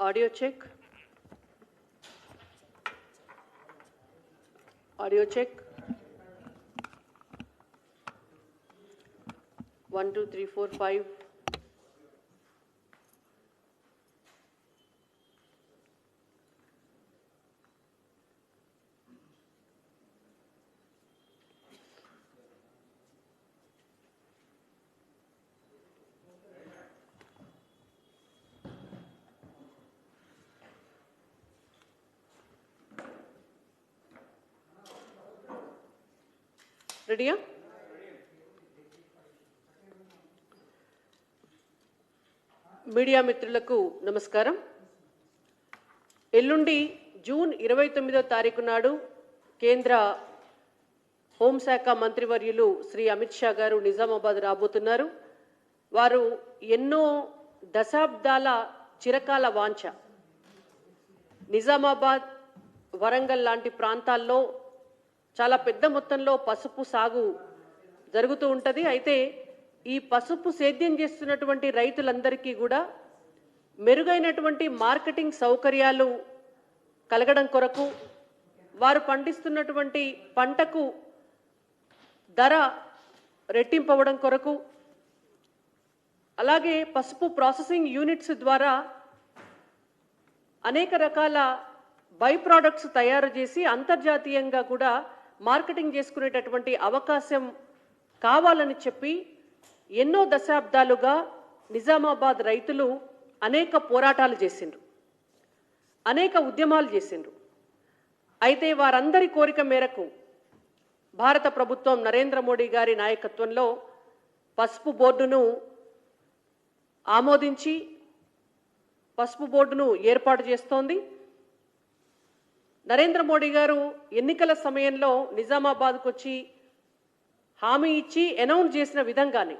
Audio check. Audio check. One, two, three, four, five. రెడీయా? Media మిత్రులకు నమస్కారం. ఎల్లుండి జూన్ ఇరవై తొమ్మిదో తారీఖు నాడు కేంద్ర హోంశాఖ మంత్రివర్యులు శ్రీ అమిత్ షా గారు నిజామాబాద్ రాబోతున్నారు. వారు ఎన్నో దశాబ్దాల చిరకాల వాంఛ. నిజామాబాద్ వరంగల్ లాంటి ప్రాంతాల్లో చాలా పెద్ద మొత్తంలో పసుపు సాగు జరుగుతూ ఉంటుంది. అయితే ఈ పసుపు సేద్యం చేస్తున్నటువంటి రైతులందరికీ కూడా మెరుగైనటువంటి మార్కెటింగ్ సౌకర్యాలు కలగడం కొరకు వారు పండిస్తున్నటువంటి పంటకు ధర రెట్టింపవడం కొరకు అలాగే పసుపు ప్రాసెసింగ్ యూనిట్స్ ద్వారా అనేక రకాల బై ప్రోడక్ట్స్ తయారు చేసి అంతర్జాతీయంగా కూడా మార్కెటింగ్ చేసుకునేటటువంటి అవకాశం కావాలని చెప్పి ఎన్నో దశాబ్దాలుగా నిజామాబాద్ రైతులు అనేక పోరాటాలు చేసిండ్రు. అనేక ఉద్యమాలు చేసిండ్రు. అయితే వారందరి కోరిక మేరకు భారత ప్రభుత్వం నరేంద్ర మోడీ గారి నాయకత్వంలో పసుపు బోర్డును ఆమోదించి పసుపు బోర్డును ఏర్పాటు చేస్తోంది. నరేంద్ర మోడీ గారు ఎన్నికల సమయంలో నిజామాబాద్కు వచ్చి హామీ ఇచ్చి అనౌన్స్ చేసిన విధంగానే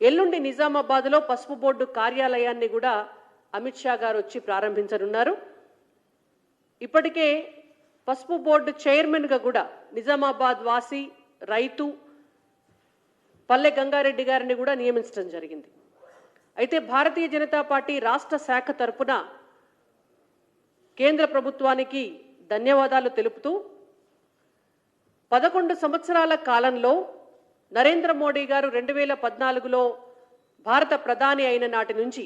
ఎల్లుండి నిజామాబాద్లో పసుపు బోర్డు కార్యాలయాన్ని కూడా అమిత్ షా గారు వచ్చి ప్రారంభించనున్నారు. ఇప్పటికే పసుపు బోర్డు చైర్మన్గా కూడా నిజామాబాద్ వాసి రైతు పల్లె గంగారెడ్డి గారిని కూడా నియమించడం జరిగింది. అయితే భారతీయ జనతా పార్టీ రాష్ట్ర శాఖ తరపున కేంద్ర ప్రభుత్వానికి ధన్యవాదాలు తెలుపుతూ పదకొండు సంవత్సరాల కాలంలో నరేంద్ర మోడీ గారు రెండు వేల పద్నాలుగులో భారత ప్రధాని అయిన నాటి నుంచి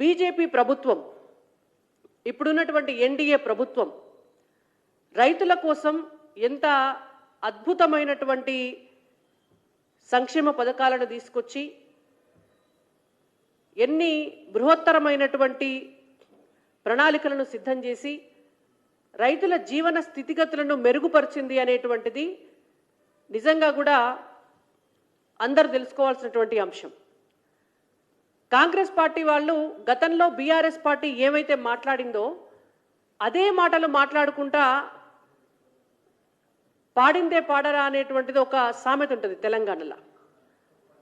బీజేపీ ప్రభుత్వం ఇప్పుడున్నటువంటి ఎన్డీఏ ప్రభుత్వం రైతుల కోసం ఎంత అద్భుతమైనటువంటి సంక్షేమ పథకాలను తీసుకొచ్చి ఎన్ని బృహత్తరమైనటువంటి ప్రణాళికలను సిద్ధం చేసి రైతుల జీవన స్థితిగతులను మెరుగుపరిచింది అనేటువంటిది నిజంగా కూడా అందరు తెలుసుకోవాల్సినటువంటి అంశం. కాంగ్రెస్ పార్టీ వాళ్ళు గతంలో బీఆర్ఎస్ పార్టీ ఏమైతే మాట్లాడిందో అదే మాటలు మాట్లాడుకుంటా పాడిందే పాడరా అనేటువంటిది ఒక సామెత ఉంటుంది తెలంగాణలో.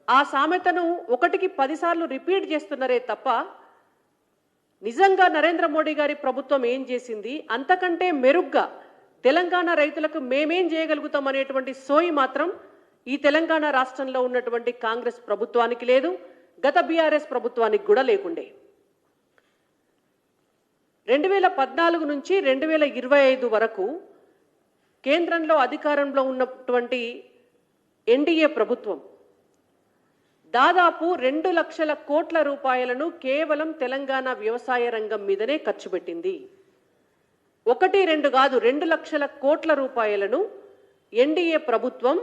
ఆ సామెతను ఒకటికి పదిసార్లు రిపీట్ చేస్తున్నారే తప్ప నిజంగా నరేంద్ర మోడీ గారి ప్రభుత్వం ఏం చేసింది? అంతకంటే మెరుగ్గా తెలంగాణ రైతులకు మేమేం చేయగలుగుతాం అనేటువంటి సోయి మాత్రం ఈ తెలంగాణ రాష్ట్రంలో ఉన్నటువంటి కాంగ్రెస్ ప్రభుత్వానికి లేదు గత బీఆర్ఎస్ ప్రభుత్వానికి కూడా లేకుండే. రెండు వేల పద్నాలుగు నుంచి రెండు వేల ఇరవై ఐదు వరకు కేంద్రంలో అధికారంలో ఉన్నటువంటి ఎన్డీఏ ప్రభుత్వం దాదాపు రెండు లక్షల కోట్ల రూపాయలను కేవలం తెలంగాణ వ్యవసాయ రంగం మీదనే ఖర్చు పెట్టింది. ఒకటి రెండు కాదు రెండు లక్షల కోట్ల రూపాయలను ఎన్డీఏ ప్రభుత్వం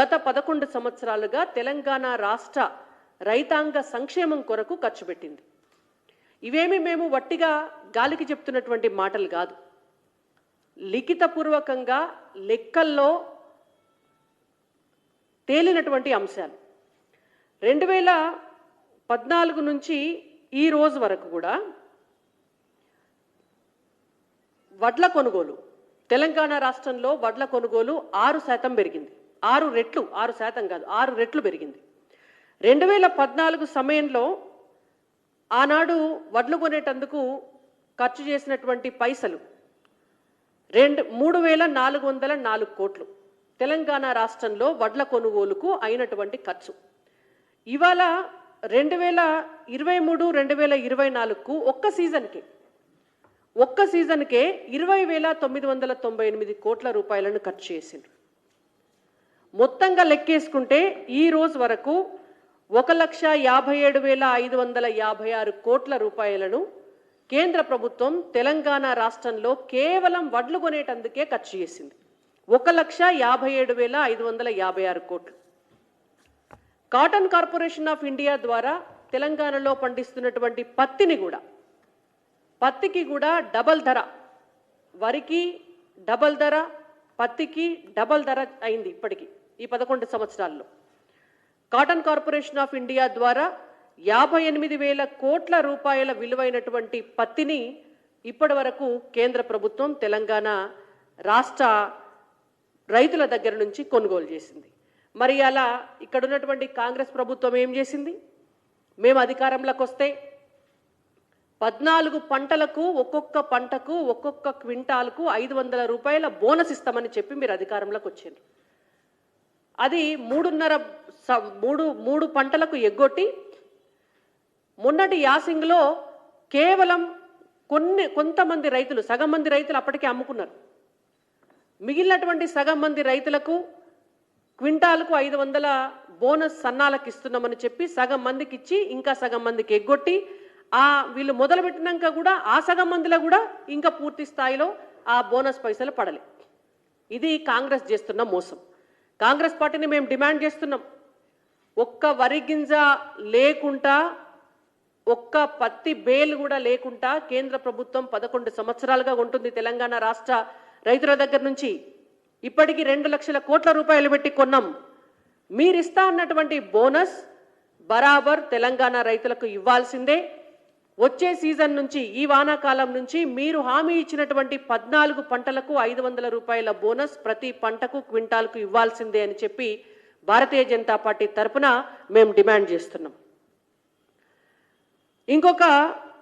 గత పదకొండు సంవత్సరాలుగా తెలంగాణ రాష్ట్ర రైతాంగ సంక్షేమం కొరకు ఖర్చు పెట్టింది. ఇవేమి మేము వట్టిగా గాలికి చెప్తున్నటువంటి మాటలు కాదు. లిఖితపూర్వకంగా లెక్కల్లో తేలినటువంటి అంశాలు. రెండు వేల పద్నాలుగు నుంచి ఈ రోజు వరకు కూడా వడ్ల కొనుగోలు తెలంగాణ రాష్ట్రంలో వడ్ల కొనుగోలు ఆరు శాతం పెరిగింది. ఆరు రెట్లు ఆరు శాతం కాదు ఆరు రెట్లు పెరిగింది. రెండు వేల పద్నాలుగు సమయంలో ఆనాడు వడ్లు కొనేటందుకు ఖర్చు చేసినటువంటి పైసలు రెండు మూడు వేల నాలుగు వందల నాలుగు కోట్లు. తెలంగాణ రాష్ట్రంలో వడ్ల కొనుగోలుకు అయినటువంటి ఖర్చు. ఇవాళ రెండు వేల ఇరవై మూడు రెండు వేల ఇరవై నాలుగుకు ఒక్క సీజన్కి. ఒక్క సీజన్కే ఇరవై వేల తొమ్మిది వందల తొంభై ఎనిమిది కోట్ల రూపాయలను ఖర్చు చేసిండ్రు. మొత్తంగా లెక్కేసుకుంటే ఈ రోజు వరకు ఒక లక్ష యాభై ఏడు వేల ఐదు వందల యాభై ఆరు కోట్ల రూపాయలను కేంద్ర ప్రభుత్వం తెలంగాణ రాష్ట్రంలో కేవలం వడ్లు కొనేటందుకే ఖర్చు చేసింది. ఒక లక్ష యాభై ఏడు వేల ఐదు వందల యాభై ఆరు కోట్లు. కాటన్ కార్పొరేషన్ ఆఫ్ ఇండియా ద్వారా తెలంగాణలో పండిస్తున్నటువంటి పత్తిని కూడా పత్తికి కూడా డబల్ ధర వరికి డబల్ ధర పత్తికి డబల్ ధర అయింది ఇప్పటికి ఈ పదకొండు సంవత్సరాల్లో. కాటన్ కార్పొరేషన్ ఆఫ్ ఇండియా ద్వారా యాభై ఎనిమిది వేల కోట్ల రూపాయల విలువైనటువంటి పత్తిని ఇప్పటి వరకు కేంద్ర ప్రభుత్వం తెలంగాణ రాష్ట్ర రైతుల దగ్గర నుంచి కొనుగోలు చేసింది. మరి అలా ఇక్కడ ఉన్నటువంటి కాంగ్రెస్ ప్రభుత్వం ఏం చేసింది? మేము అధికారంలోకి వస్తే పద్నాలుగు పంటలకు ఒక్కొక్క పంటకు ఒక్కొక్క క్వింటాల్కు ఐదు వందల రూపాయల బోనస్ ఇస్తామని చెప్పి మీరు అధికారంలోకి వచ్చారు అది మూడున్నర స- మూడు మూడు పంటలకు ఎగ్గొట్టి మొన్నటి యాసింగ్లో కేవలం కొన్ని కొంతమంది రైతులు సగం మంది రైతులు అప్పటికే అమ్ముకున్నారు. మిగిలినటువంటి సగం మంది రైతులకు క్వింటాలకు ఐదు వందల బోనస్ సన్నాలకు ఇస్తున్నామని చెప్పి సగం మందికి ఇచ్చి ఇంకా సగం మందికి ఎగ్గొట్టి ఆ వీళ్ళు మొదలుపెట్టినాక కూడా ఆ సగం మందిలో కూడా ఇంకా పూర్తి స్థాయిలో ఆ బోనస్ పైసలు పడలే. ఇది కాంగ్రెస్ చేస్తున్న మోసం. కాంగ్రెస్ పార్టీని మేము డిమాండ్ చేస్తున్నాం. ఒక్క వరి గింజ లేకుండా ఒక్క పత్తి బేలు కూడా లేకుండా కేంద్ర ప్రభుత్వం పదకొండు సంవత్సరాలుగా ఉంటుంది తెలంగాణ రాష్ట్ర రైతుల దగ్గర నుంచి. ఇప్పటికి రెండు లక్షల కోట్ల రూపాయలు పెట్టి కొన్నాం. మీరిస్తా అన్నటువంటి బోనస్ బరాబర్ తెలంగాణ రైతులకు ఇవ్వాల్సిందే. వచ్చే సీజన్ నుంచి ఈ వానాకాలం నుంచి మీరు హామీ ఇచ్చినటువంటి పద్నాలుగు పంటలకు ఐదు వందల రూపాయల బోనస్ ప్రతి పంటకు క్వింటాల్కు ఇవ్వాల్సిందే అని చెప్పి భారతీయ జనతా పార్టీ తరపున మేము డిమాండ్ చేస్తున్నాం. ఇంకొక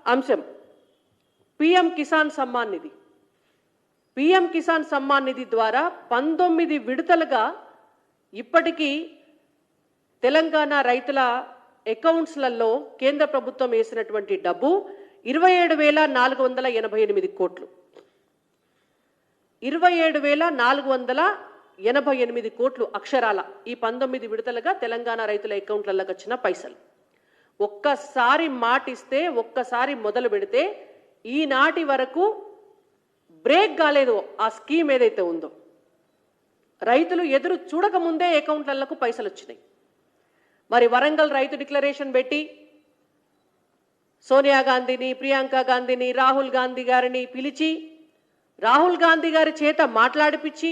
అంశం. పిఎం కిసాన్ సమ్మాన్ నిధి. పిఎం కిసాన్ సమ్మాన్ నిధి ద్వారా పంతొమ్మిది విడతలుగా ఇప్పటికీ తెలంగాణ రైతుల అకౌంట్స్లలో కేంద్ర ప్రభుత్వం వేసినటువంటి డబ్బు ఇరవై ఏడు వేల నాలుగు వందల ఎనభై ఎనిమిది కోట్లు. ఇరవై ఏడు వేల నాలుగు వందల ఎనభై ఎనిమిది కోట్లు అక్షరాల ఈ పంతొమ్మిది విడతలుగా తెలంగాణ రైతుల అకౌంట్లలోకి వచ్చిన పైసలు. ఒక్కసారి మాటిస్తే ఒక్కసారి మొదలు పెడితే ఈనాటి వరకు బ్రేక్ కాలేదు ఆ స్కీమ్ ఏదైతే ఉందో. రైతులు ఎదురు చూడకముందే అకౌంట్లకు పైసలు వచ్చినాయి. మరి వరంగల్ రైతు డిక్లరేషన్ పెట్టి సోనియా గాంధీని ప్రియాంక గాంధీని రాహుల్ గాంధీ గారిని పిలిచి రాహుల్ గాంధీ గారి చేత మాట్లాడిపించి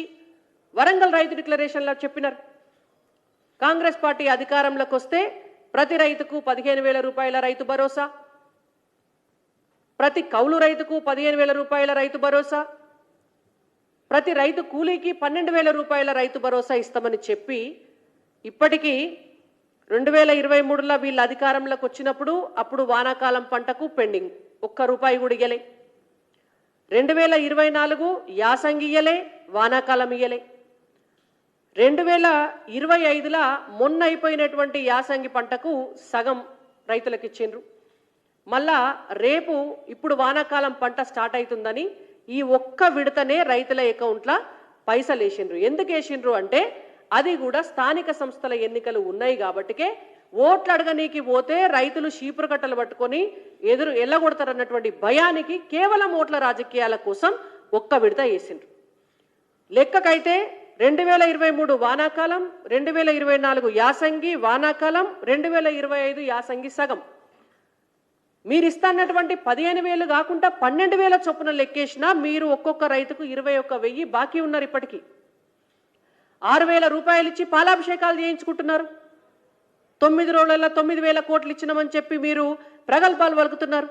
వరంగల్ రైతు డిక్లరేషన్లో చెప్పినారు. కాంగ్రెస్ పార్టీ అధికారంలోకి వస్తే ప్రతి రైతుకు పదిహేను వేల రూపాయల రైతు భరోసా ప్రతి కౌలు రైతుకు పదిహేను వేల రూపాయల రైతు భరోసా ప్రతి రైతు కూలీకి పన్నెండు వేల రూపాయల రైతు భరోసా ఇస్తామని చెప్పి ఇప్పటికీ రెండు వేల ఇరవై మూడులో వీళ్ళ అధికారంలోకి వచ్చినప్పుడు అప్పుడు వానాకాలం పంటకు పెండింగ్. ఒక్క రూపాయి కూడా ఇయ్యలే. రెండు వేల ఇరవై నాలుగు యాసంగి ఇయ్యలే వానాకాలం ఇయ్యలే. రెండు వేల ఇరవై ఐదుల మొన్న అయిపోయినటువంటి యాసంగి పంటకు సగం రైతులకు ఇచ్చిండ్రు. మళ్ళా రేపు ఇప్పుడు వానాకాలం పంట స్టార్ట్ అవుతుందని ఈ ఒక్క విడతనే రైతుల అకౌంట్ల పైసలు వేసిండ్రు. ఎందుకు వేసిండ్రు అంటే అది కూడా స్థానిక సంస్థల ఎన్నికలు ఉన్నాయి కాబట్టికే ఓట్లు అడగనీకి పోతే రైతులు చీపురు కట్టలు పట్టుకొని ఎదురు ఎల్లగొడతారన్నటువంటి భయానికి కేవలం ఓట్ల రాజకీయాల కోసం ఒక్క విడత వేసిండ్రు. లెక్కకైతే రెండు వేల ఇరవై మూడు వానాకాలం రెండు వేల ఇరవై నాలుగు యాసంగి వానాకాలం రెండు వేల ఇరవై ఐదు యాసంగి సగం. మీరు ఇస్తానటువంటి పదిహేను వేలు కాకుండా పన్నెండు వేల చొప్పున లెక్కేసినా మీరు ఒక్కొక్క రైతుకు ఇరవై ఒక్క వెయ్యి బాకీ ఉన్నారు ఇప్పటికీ. ఆరు వేల రూపాయలు ఇచ్చి పాలాభిషేకాలు చేయించుకుంటున్నారు. తొమ్మిది రోజులలో తొమ్మిది వేల కోట్లు ఇచ్చినామని చెప్పి మీరు ప్రగల్భాలు పలుకుతున్నారు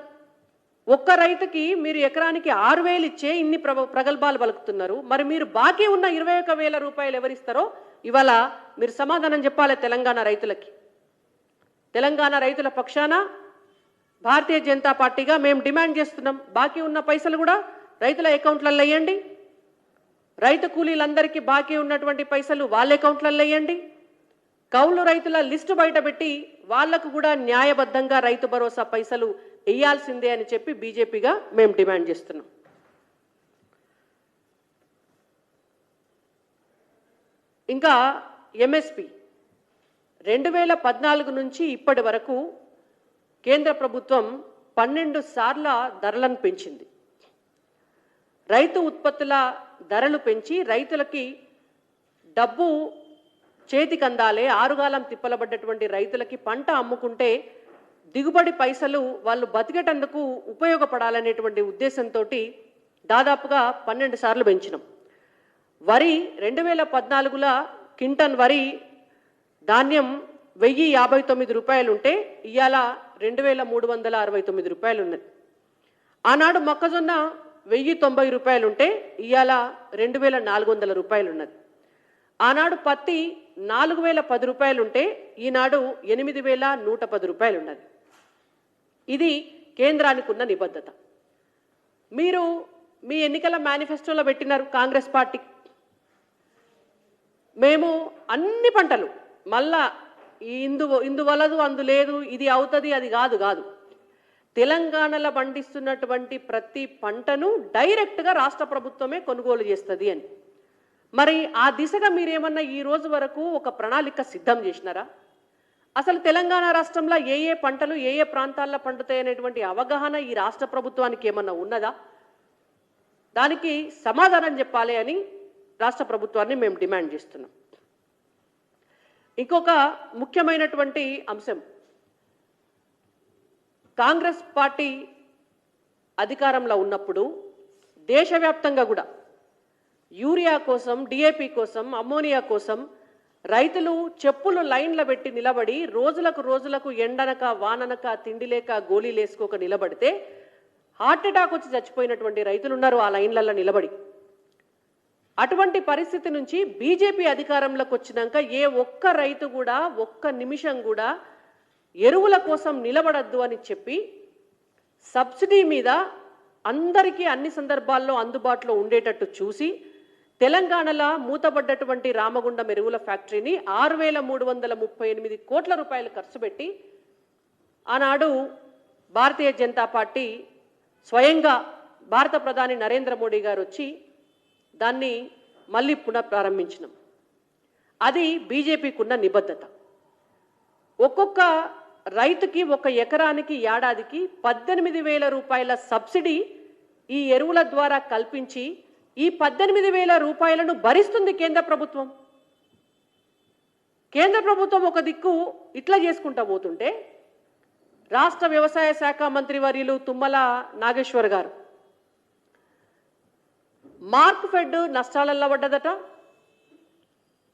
ఒక్క రైతుకి మీరు ఎకరానికి ఆరు వేలు ఇచ్చే ఇన్ని ప్ర ప్రగల్భాలు పలుకుతున్నారు మరి మీరు బాకీ ఉన్న ఇరవై ఒక వేల రూపాయలు ఎవరిస్తారో ఇవాళ మీరు సమాధానం చెప్పాలి తెలంగాణ రైతులకి. తెలంగాణ రైతుల పక్షాన భారతీయ జనతా పార్టీగా మేము డిమాండ్ చేస్తున్నాం. బాకీ ఉన్న పైసలు కూడా రైతుల అకౌంట్లలో వేయండి. రైతు కూలీలందరికీ బాకీ ఉన్నటువంటి పైసలు వాళ్ళ అకౌంట్లలో వేయండి. కౌలు రైతుల లిస్టు బయటపెట్టి వాళ్ళకు కూడా న్యాయబద్ధంగా రైతు భరోసా పైసలు వేయాల్సిందే అని చెప్పి బీజేపీగా మేము డిమాండ్ చేస్తున్నాం. ఇంకా ఎంఎస్పి. రెండు వేల పద్నాలుగు నుంచి ఇప్పటి వరకు కేంద్ర ప్రభుత్వం పన్నెండు సార్ల ధరలను పెంచింది. రైతు ఉత్పత్తుల ధరలు పెంచి రైతులకి డబ్బు చేతికి అందాలే ఆరుగాలం తిప్పలబడ్డటువంటి రైతులకి పంట అమ్ముకుంటే దిగుబడి పైసలు వాళ్ళు బతికేటందుకు ఉపయోగపడాలనేటువంటి ఉద్దేశంతో దాదాపుగా పన్నెండు సార్లు పెంచినాం. వరి రెండు వేల పద్నాలుగుల కింటన్ వరి ధాన్యం వెయ్యి యాభై తొమ్మిది రూపాయలు ఉంటే ఇవాళ రెండు వేల మూడు వందల అరవై తొమ్మిది రూపాయలు ఉన్నది ఆనాడు మొక్కజొన్న వెయ్యి తొంభై రూపాయలు ఉంటే ఇవాళ రెండు వేల నాలుగు వందల రూపాయలు ఉన్నది ఆనాడు పత్తి నాలుగు వేల పది రూపాయలు ఉంటే ఈనాడు ఎనిమిది వేల నూట పది రూపాయలు ఉన్నది ఇది కేంద్రానికి ఉన్న నిబద్ధత. మీరు మీ ఎన్నికల మేనిఫెస్టోలో పెట్టినారు కాంగ్రెస్ పార్టీ. మేము అన్ని పంటలు మళ్ళా ఈ ఇందు ఇందువలదు అందులేదు ఇది అవుతుంది అది కాదు కాదు. తెలంగాణలో పండిస్తున్నటువంటి ప్రతి పంటను డైరెక్ట్గా రాష్ట్ర ప్రభుత్వమే కొనుగోలు చేస్తుంది అని. మరి ఆ దిశగా మీరేమన్నా ఈ రోజు వరకు ఒక ప్రణాళిక సిద్ధం చేసినారా? అసలు తెలంగాణ రాష్ట్రంలో ఏ ఏ పంటలు ఏ ఏ ప్రాంతాల్లో పండుతాయి అనేటువంటి అవగాహన ఈ రాష్ట్ర ప్రభుత్వానికి ఏమన్నా ఉన్నదా? దానికి సమాధానం చెప్పాలి అని రాష్ట్ర ప్రభుత్వాన్ని మేము డిమాండ్ చేస్తున్నాం. ఇంకొక ముఖ్యమైనటువంటి అంశం. కాంగ్రెస్ పార్టీ అధికారంలో ఉన్నప్పుడు దేశవ్యాప్తంగా కూడా యూరియా కోసం డిఏపి కోసం అమ్మోనియా కోసం రైతులు చెప్పులు లైన్ల పెట్టి నిలబడి రోజులకు రోజులకు ఎండనక వాననక తిండి లేక గోళీలేసుకోక నిలబడితే హార్ట్ అటాక్ వచ్చి చచ్చిపోయినటువంటి రైతులు ఉన్నారు ఆ లైన్లలో నిలబడి. అటువంటి పరిస్థితి నుంచి బీజేపీ అధికారంలోకి వచ్చినాక ఏ ఒక్క రైతు కూడా ఒక్క నిమిషం కూడా ఎరువుల కోసం నిలబడద్దు అని చెప్పి సబ్సిడీ మీద అందరికీ అన్ని సందర్భాల్లో అందుబాటులో ఉండేటట్టు చూసి తెలంగాణలో మూతబడ్డటువంటి రామగుండం ఎరువుల ఫ్యాక్టరీని ఆరు వేల మూడు వందల ముప్పై ఎనిమిది కోట్ల రూపాయలు ఖర్చు పెట్టి ఆనాడు భారతీయ జనతా పార్టీ స్వయంగా భారత ప్రధాని నరేంద్ర మోడీ గారు వచ్చి దాన్ని మళ్ళీ పునఃప్రారంభించినాం. అది బీజేపీకి ఉన్న నిబద్ధత. ఒక్కొక్క రైతుకి ఒక ఎకరానికి ఏడాదికి పద్దెనిమిది వేల రూపాయల సబ్సిడీ ఈ ఎరువుల ద్వారా కల్పించి ఈ పద్దెనిమిది వేల రూపాయలను భరిస్తుంది కేంద్ర ప్రభుత్వం. కేంద్ర ప్రభుత్వం ఒక దిక్కు ఇట్లా చేసుకుంటా పోతుంటే రాష్ట్ర వ్యవసాయ శాఖ మంత్రి వర్యులు తుమ్మల నాగేశ్వర్ గారు మార్క్ ఫెడ్ నష్టాలల్లో పడ్డదట.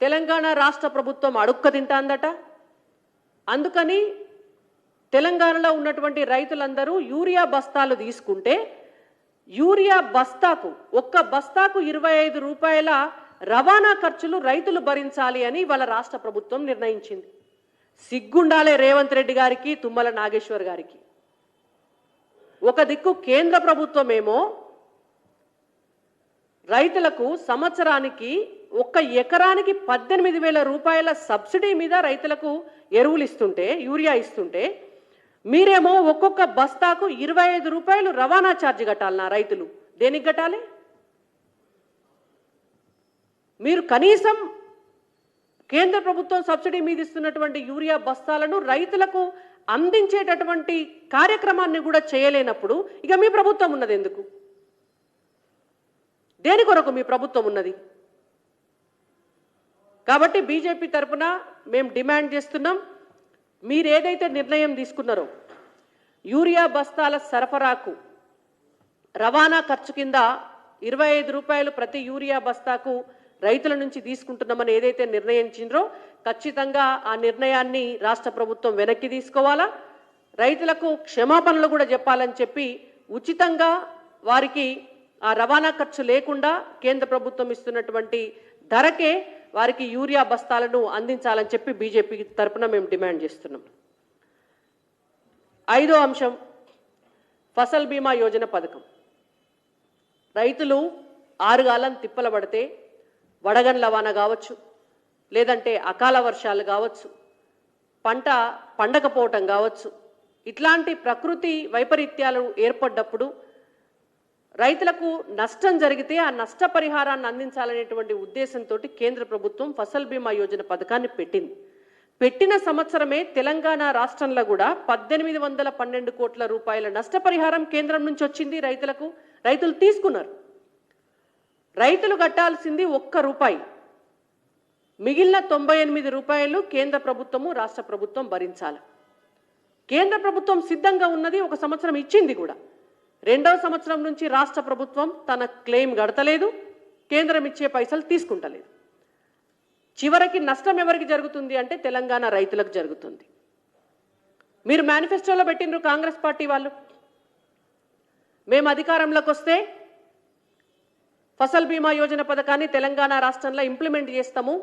తెలంగాణ రాష్ట్ర ప్రభుత్వం అడుక్క తింటాందట. అందుకని తెలంగాణలో ఉన్నటువంటి రైతులందరూ యూరియా బస్తాలు తీసుకుంటే యూరియా బస్తాకు ఒక్క బస్తాకు ఇరవై ఐదు రూపాయల రవాణా ఖర్చులు రైతులు భరించాలి అని వాళ్ళ రాష్ట్ర ప్రభుత్వం నిర్ణయించింది. సిగ్గుండాలే రేవంత్ రెడ్డి గారికి తుమ్మల నాగేశ్వర్ గారికి. ఒక దిక్కు కేంద్ర ప్రభుత్వమేమో రైతులకు సంవత్సరానికి ఒక్క ఎకరానికి పద్దెనిమిది వేల రూపాయల సబ్సిడీ మీద రైతులకు ఎరువులు ఇస్తుంటే యూరియా ఇస్తుంటే మీరేమో ఒక్కొక్క బస్తాకు ఇరవై ఐదు రూపాయలు రవాణా ఛార్జ్ కట్టాలనా రైతులు. దేనికి కట్టాలి? మీరు కనీసం కేంద్ర ప్రభుత్వం సబ్సిడీ మీద ఇస్తున్నటువంటి యూరియా బస్తాలను రైతులకు అందించేటటువంటి కార్యక్రమాన్ని కూడా చేయలేనప్పుడు ఇక మీ ప్రభుత్వం ఉన్నది ఎందుకు? దేని కొరకు మీ ప్రభుత్వం ఉన్నది? కాబట్టి బీజేపీ తరపున మేము డిమాండ్ చేస్తున్నాం మీరు ఏదైతే నిర్ణయం తీసుకున్నారో యూరియా బస్తాల సరఫరాకు రవాణా ఖర్చు కింద ఇరవై ఐదు రూపాయలు ప్రతి యూరియా బస్తాకు రైతుల నుంచి తీసుకుంటున్నామని ఏదైతే నిర్ణయించిండ్రో ఖచ్చితంగా ఆ నిర్ణయాన్ని రాష్ట్ర ప్రభుత్వం వెనక్కి తీసుకోవాలా? రైతులకు క్షమాపణలు కూడా చెప్పాలని చెప్పి ఉచితంగా వారికి ఆ రవాణా ఖర్చు లేకుండా కేంద్ర ప్రభుత్వం ఇస్తున్నటువంటి ధరకే వారికి యూరియా బస్తాలను అందించాలని చెప్పి బీజేపీ తరపున మేము డిమాండ్ చేస్తున్నాం. ఐదో అంశం ఫసల్ బీమా యోజన పథకం. రైతులు ఆరుగాలం తిప్పల పడితే వడగండ్ల వాన కావచ్చు లేదంటే అకాల వర్షాలు కావచ్చు పంట పండకపోవటం కావచ్చు ఇట్లాంటి ప్రకృతి వైపరీత్యాలు ఏర్పడ్డప్పుడు రైతులకు నష్టం జరిగితే ఆ నష్టపరిహారాన్ని అందించాలనేటువంటి ఉద్దేశంతో కేంద్ర ప్రభుత్వం ఫసల్ బీమా యోజన పథకాన్ని పెట్టింది. పెట్టిన సంవత్సరమే తెలంగాణ రాష్ట్రంలో కూడా పద్దెనిమిది వందల పన్నెండు కోట్ల రూపాయల నష్టపరిహారం కేంద్రం నుంచి వచ్చింది రైతులకు. రైతులు తీసుకున్నారు. రైతులు కట్టాల్సింది ఒక్క రూపాయి. మిగిలిన తొంభై ఎనిమిది రూపాయలు కేంద్ర ప్రభుత్వము రాష్ట్ర ప్రభుత్వం భరించాలి. కేంద్ర ప్రభుత్వం సిద్ధంగా ఉన్నది ఒక సంవత్సరం ఇచ్చింది కూడా. రెండవ సంవత్సరం నుంచి రాష్ట్ర ప్రభుత్వం తన క్లెయిమ్ గడతలేదు కేంద్రం ఇచ్చే పైసలు తీసుకుంటలేదు. చివరికి నష్టం ఎవరికి జరుగుతుంది అంటే తెలంగాణ రైతులకు జరుగుతుంది. మీరు మేనిఫెస్టోలో పెట్టినరు కాంగ్రెస్ పార్టీ వాళ్ళు. మేము అధికారంలోకి వస్తే ఫసల్ బీమా యోజన పథకాన్ని తెలంగాణ రాష్ట్రంలో ఇంప్లిమెంట్ చేస్తాము.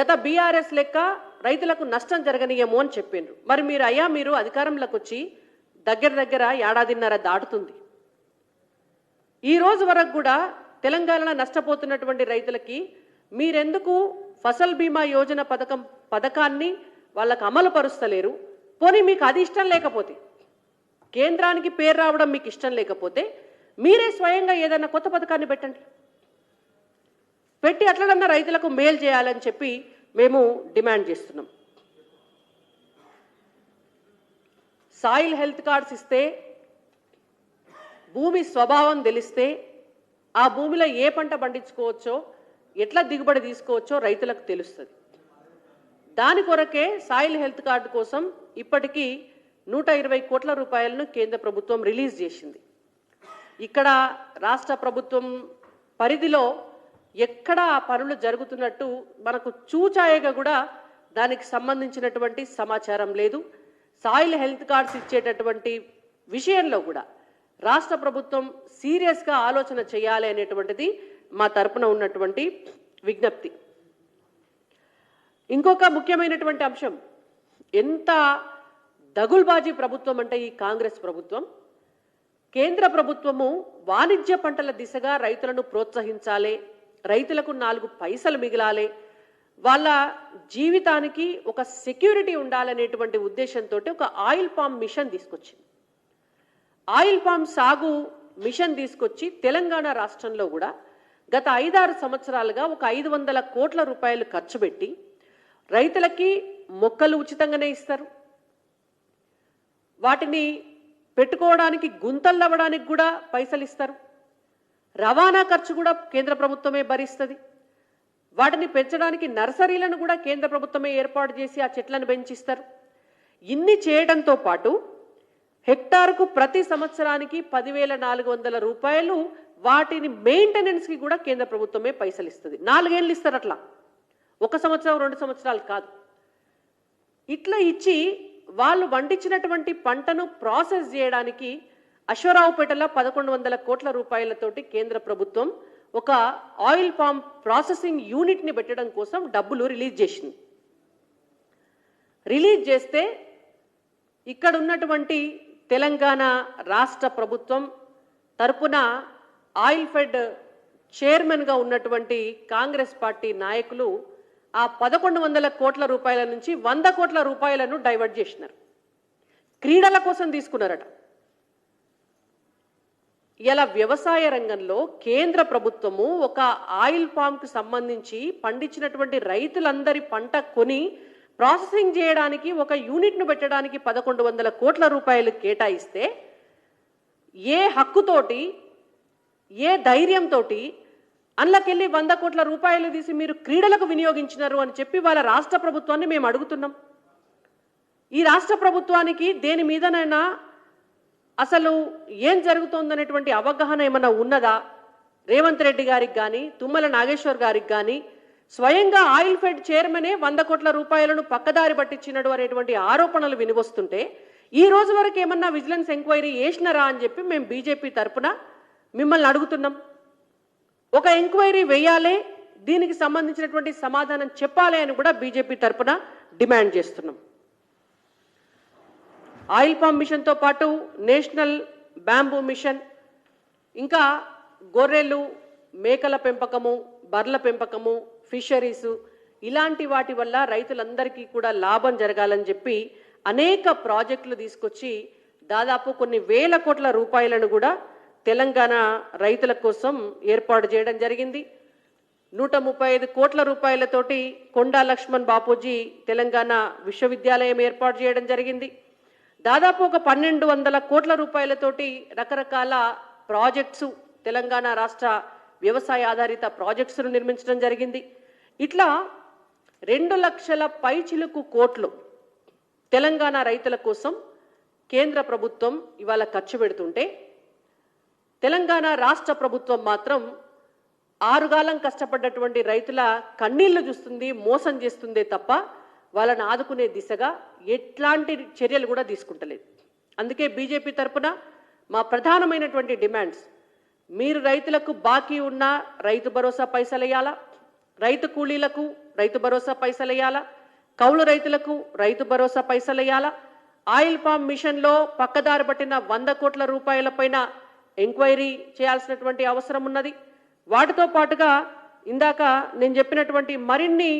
గత బీఆర్ఎస్ లెక్క రైతులకు నష్టం జరగనీయము అని చెప్పిండ్రు. మరి మీరు అయ్యా మీరు అధికారంలోకి వచ్చి దగ్గర దగ్గర ఏడాదిన్నర దాటుతుంది. ఈ రోజు వరకు కూడా తెలంగాణలో నష్టపోతున్నటువంటి రైతులకి మీరెందుకు ఫసల్ బీమా యోజన పథకం పథకాన్ని వాళ్ళకు అమలు పరుస్తలేరు? పోనీ మీకు అది ఇష్టం లేకపోతే కేంద్రానికి పేరు రావడం మీకు ఇష్టం లేకపోతే మీరే స్వయంగా ఏదైనా కొత్త పథకాన్ని పెట్టండి. పెట్టి అట్లనన్నా రైతులకు మేలు చేయాలని చెప్పి మేము డిమాండ్ చేస్తున్నాం. సాయిల్ హెల్త్ కార్డ్స్ ఇస్తే భూమి స్వభావం తెలిస్తే ఆ భూమిలో ఏ పంట పండించుకోవచ్చో ఎట్లా దిగుబడి తీసుకోవచ్చో రైతులకు తెలుస్తుంది. దాని కొరకే సాయిల్ హెల్త్ కార్డు కోసం ఇప్పటికీ నూట ఇరవై కోట్ల రూపాయలను కేంద్ర ప్రభుత్వం రిలీజ్ చేసింది. ఇక్కడ రాష్ట్ర ప్రభుత్వం పరిధిలో ఎక్కడ ఆ పనులు జరుగుతున్నట్టు మనకు చూచాయగా కూడా దానికి సంబంధించినటువంటి సమాచారం లేదు. సాయిల్ హెల్త్ కార్డ్స్ ఇచ్చేటటువంటి విషయంలో కూడా రాష్ట్ర ప్రభుత్వం సీరియస్గా ఆలోచన చేయాలి అనేటువంటిది మా తరపున ఉన్నటువంటి విజ్ఞప్తి. ఇంకొక ముఖ్యమైనటువంటి అంశం ఎంత దగుల్బాజీ ప్రభుత్వం అంటే ఈ కాంగ్రెస్ ప్రభుత్వం. కేంద్ర ప్రభుత్వము వాణిజ్య పంటల దిశగా రైతులను ప్రోత్సహించాలి రైతులకు నాలుగు పైసలు మిగిలాలి వాళ్ళ జీవితానికి ఒక సెక్యూరిటీ ఉండాలనేటువంటి ఉద్దేశంతో ఒక ఆయిల్ పామ్ మిషన్ తీసుకొచ్చింది. ఆయిల్ పామ్ సాగు మిషన్ తీసుకొచ్చి తెలంగాణ రాష్ట్రంలో కూడా గత ఐదారు సంవత్సరాలుగా ఒక ఐదు వందల కోట్ల రూపాయలు ఖర్చు పెట్టి రైతులకి మొక్కలు ఉచితంగానే ఇస్తారు. వాటిని పెట్టుకోవడానికి గుంతలు అవ్వడానికి కూడా పైసలు ఇస్తారు. రవాణా ఖర్చు కూడా కేంద్ర ప్రభుత్వమే భరిస్తుంది. వాటిని పెంచడానికి నర్సరీలను కూడా కేంద్ర ప్రభుత్వమే ఏర్పాటు చేసి ఆ చెట్లను పెంచిస్తారు. ఇన్ని చేయడంతో పాటు హెక్టార్కు ప్రతి సంవత్సరానికి పదివేల నాలుగు వందల రూపాయలు వాటిని మెయింటెనెన్స్కి కూడా కేంద్ర ప్రభుత్వమే పైసలు ఇస్తుంది నాలుగేళ్ళు ఇస్తారు అట్లా. ఒక సంవత్సరం రెండు సంవత్సరాలు కాదు. ఇట్లా ఇచ్చి వాళ్ళు వండించినటువంటి పంటను ప్రాసెస్ చేయడానికి అశ్వరావుపేటలో పదకొండు వందల కోట్ల రూపాయలతోటి కేంద్ర ప్రభుత్వం ఒక ఆయిల్ పామ్ ప్రాసెసింగ్ యూనిట్ని పెట్టడం కోసం డబ్బులు రిలీజ్ చేసింది. రిలీజ్ చేస్తే ఇక్కడ ఉన్నటువంటి తెలంగాణ రాష్ట్ర ప్రభుత్వం తరపున ఆయిల్ ఫెడ్ చైర్మన్గా ఉన్నటువంటి కాంగ్రెస్ పార్టీ నాయకులు ఆ పదకొండు వందల కోట్ల రూపాయల నుంచి వంద కోట్ల రూపాయలను డైవర్ట్ చేసినారు. క్రీడల కోసం తీసుకున్నారట. ఇలా వ్యవసాయ రంగంలో కేంద్ర ప్రభుత్వము ఒక ఆయిల్ పామ్కు సంబంధించి పండించినటువంటి రైతులందరి పంట కొని ప్రాసెసింగ్ చేయడానికి ఒక యూనిట్ను పెట్టడానికి పదకొండు వందల కోట్ల రూపాయలు కేటాయిస్తే ఏ హక్కుతోటి ఏ ధైర్యంతో అందులోకెళ్ళి వంద కోట్ల రూపాయలు తీసి మీరు క్రీడలకు వినియోగించినారు అని చెప్పి వాళ్ళ రాష్ట్ర ప్రభుత్వాన్ని మేము అడుగుతున్నాం. ఈ రాష్ట్ర ప్రభుత్వానికి దేని మీదనైనా అసలు ఏం జరుగుతోందనేటువంటి అవగాహన ఏమైనా ఉన్నదా? రేవంత్ రెడ్డి గారికి కానీ తుమ్మల నాగేశ్వర్ గారికి కానీ స్వయంగా ఆయిల్ ఫెడ్ చైర్మనే వంద కోట్ల రూపాయలను పక్కదారి పట్టించినడు అనేటువంటి ఆరోపణలు వినివస్తుంటే ఈ రోజు వరకు ఏమన్నా విజిలెన్స్ ఎంక్వైరీ వేసినారా అని చెప్పి మేము బీజేపీ తరఫున మిమ్మల్ని అడుగుతున్నాం. ఒక ఎంక్వైరీ వేయాలి దీనికి సంబంధించినటువంటి సమాధానం చెప్పాలి అని కూడా బీజేపీ తరపున డిమాండ్ చేస్తున్నాం. ఆయిల్ పామ్ మిషన్తో పాటు నేషనల్ బ్యాంబూ మిషన్ ఇంకా గొర్రెలు మేకల పెంపకము బర్ల పెంపకము ఫిషరీసు ఇలాంటి వాటి వల్ల రైతులందరికీ కూడా లాభం జరగాలని చెప్పి అనేక ప్రాజెక్టులు తీసుకొచ్చి దాదాపు కొన్ని వేల కోట్ల రూపాయలను కూడా తెలంగాణ రైతుల కోసం ఏర్పాటు చేయడం జరిగింది. నూట ముప్పై ఐదు కోట్ల రూపాయలతోటి కొండా లక్ష్మణ్ బాపూజీ తెలంగాణ విశ్వవిద్యాలయం ఏర్పాటు చేయడం జరిగింది. దాదాపు ఒక పన్నెండు వందల కోట్ల రూపాయలతోటి రకరకాల ప్రాజెక్ట్స్ తెలంగాణ రాష్ట్ర వ్యవసాయ ఆధారిత ప్రాజెక్ట్స్ను నిర్మించడం జరిగింది. ఇట్లా రెండు లక్షల పైచిలుకు కోట్లు తెలంగాణ రైతుల కోసం కేంద్ర ప్రభుత్వం ఇవాళ ఖర్చు పెడుతుంటే తెలంగాణ రాష్ట్ర ప్రభుత్వం మాత్రం ఆరుగాలం కష్టపడ్డటువంటి రైతుల కన్నీళ్ళు చూస్తుంది మోసం చేస్తుందే తప్ప వాళ్ళని ఆదుకునే దిశగా ఎట్లాంటి చర్యలు కూడా తీసుకుంటలేదు. అందుకే బీజేపీ తరపున మా ప్రధానమైనటువంటి డిమాండ్స్ మీరు రైతులకు బాకీ ఉన్న రైతు భరోసా పైసలు వేయాలా రైతు కూలీలకు రైతు భరోసా పైసలు వేయాలా కౌలు రైతులకు రైతు భరోసా పైసలు వేయాలా ఆయిల్ పామ్ మిషన్లో పక్కదారి పట్టిన వంద కోట్ల రూపాయల పైన ఎంక్వైరీ చేయాల్సినటువంటి అవసరం ఉన్నది. వాటితో పాటుగా ఇందాక నేను చెప్పినటువంటి మరిన్ని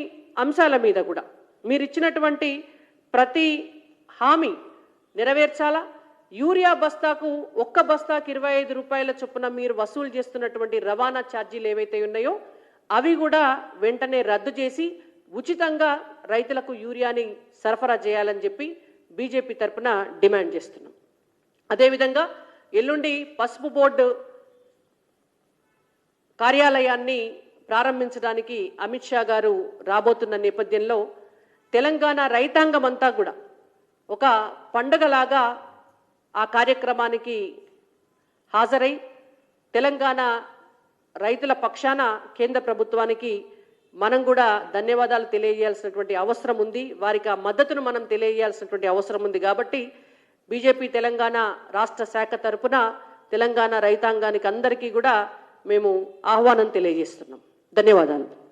అంశాల మీద కూడా మీరు ఇచ్చినటువంటి ప్రతి హామీ నెరవేర్చాలా? యూరియా బస్తాకు ఒక్క బస్తాకు ఇరవై ఐదు రూపాయల చొప్పున మీరు వసూలు చేస్తున్నటువంటి రవాణా ఛార్జీలు ఏవైతే ఉన్నాయో అవి కూడా వెంటనే రద్దు చేసి ఉచితంగా రైతులకు యూరియాని సరఫరా చేయాలని చెప్పి బీజేపీ తరఫున డిమాండ్ చేస్తున్నాం. అదేవిధంగా ఎల్లుండి పసుపు బోర్డు కార్యాలయాన్ని ప్రారంభించడానికి అమిత్ షా గారు రాబోతున్న నేపథ్యంలో తెలంగాణ రైతాంగం అంతా కూడా ఒక పండగలాగా ఆ కార్యక్రమానికి హాజరై తెలంగాణ రైతుల పక్షాన కేంద్ర ప్రభుత్వానికి మనం కూడా ధన్యవాదాలు తెలియజేయాల్సినటువంటి అవసరం ఉంది. వారికి ఆ మద్దతును మనం తెలియజేయాల్సినటువంటి అవసరం ఉంది కాబట్టి బీజేపీ తెలంగాణ రాష్ట్ర శాఖ తరపున తెలంగాణ రైతాంగానికి అందరికీ కూడా మేము ఆహ్వానం తెలియజేస్తున్నాం. ధన్యవాదాలు.